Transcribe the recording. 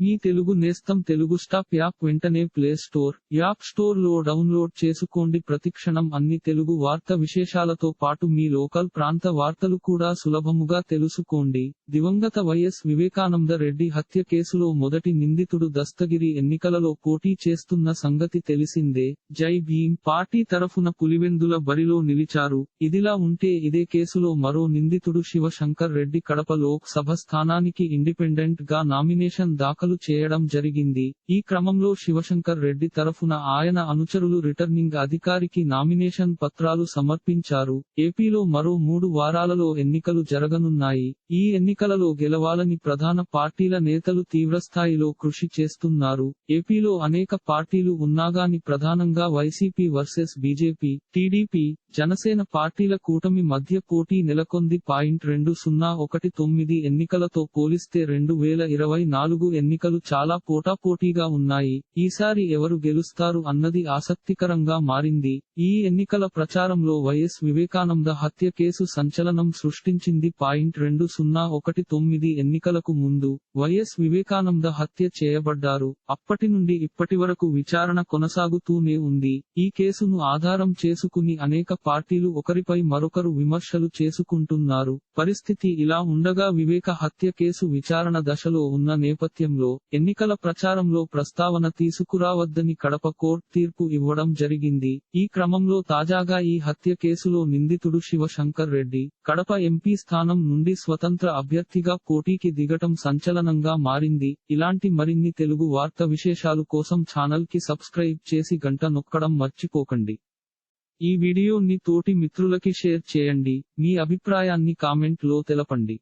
మీ తెలుగు నేస్తం Telugu stop app వెంటనే play store app స్టోర్లో డౌన్లోడ్ చేసుకోండి. ప్రతిక్షణం అన్ని తెలుగు వార్త విశేషాలతో పాటు మీ లోకల్ ప్రాంత వార్తలు కూడా సులభముగా తెలుసుకోండి. దివంగత వైఎస్ వివేకానంద రెడ్డి హత్య కేసులో మొదటి నిందితుడు దస్తగిరి ఎన్నికలలో పోటీ చేస్తున్న సంగతి తెలిసిందే. జై భీమ్! పార్టీ తరఫున పులివెందుల బరిలో నిలిచారు. ఇదిలా ఉంటే ఇదే కేసులో మరో నిందితుడు శివశంకర్ రెడ్డి కడప లోక్ సభ స్థానానికి ఇండిపెండెంట్గా నామినేషన్ దాఖలు చేయడం జరిగింది. ఈ క్రమంలో శివశంకర్ రెడ్డి తరఫున ఆయన అనుచరులు రిటర్నింగ్ అధికారికి నామినేషన్ పత్రాలు సమర్పించారు. ఏపీలో మరో మూడు వారాలలో ఎన్నికలు జరగనున్నాయి. ఈ ఎన్నికలలో గెలవాలని ప్రధాన పార్టీల నేతలు తీవ్రస్థాయిలో కృషి చేస్తున్నారు. ఏపీలో అనేక పార్టీలు ఉన్నాగాని ప్రధానంగా YCP versus BJP TDP Janasena పార్టీల కూటమి మధ్య పోటీ నెలకొంది పాయింట్ రెండు సున్నా ఒకటి తొమ్మిది ఎన్నికలతో పోలిస్తే రెండు వేల ఇరవై నాలుగు ఎన్నికలు చాలా పోటాపోటీగా ఉన్నాయి. ఈసారి ఎవరు గెలుస్తారు అన్నది ఆసక్తికరంగా మారింది. ఈ ఎన్నికల ప్రచారంలో వైఎస్ వివేకానంద హత్య కేసు సంచలనం సృష్టించింది పాయింట్ రెండు సున్నా ఒకటి తొమ్మిది ఎన్నికలకు ముందు వైఎస్ వివేకానంద హత్య చేయబడ్డారు. అప్పటి నుండి ఇప్పటివరకు విచారణ కొనసాగుతూనే ఉంది. ఈ కేసును ఆధారం చేసుకుని అనేక పార్టీలు ఒకరిపై మరొకరు విమర్శలు చేసుకుంటున్నారు. పరిస్థితి ఇలా ఉండగా వివేక హత్య కేసు విచారణ దశలో ఉన్న నేపథ్యంలో ఎన్నికల ప్రచారంలో ప్రస్తావన తీసుకురావద్దని కడప కోర్టు తీర్పు ఇవ్వడం జరిగింది. ఈ క్రమంలో తాజాగా ఈ హత్య కేసులో నిందితుడు శివశంకర్ రెడ్డి కడప ఎంపీ స్థానం నుండి స్వతంత్ర అభ్యర్థిగా పోటీకి దిగటం సంచలనంగా మారింది. ఇలాంటి మరిన్ని తెలుగు వార్త విశేషాలు కోసం ఛానల్కి సబ్స్క్రైబ్ చేసి గంట నొక్కడం మర్చిపోకండి. ఈ వీడియోని తోటి మిత్రులకి షేర్ చేయండి. మీ అభిప్రాయాన్ని కామెంట్లో తెలపండి.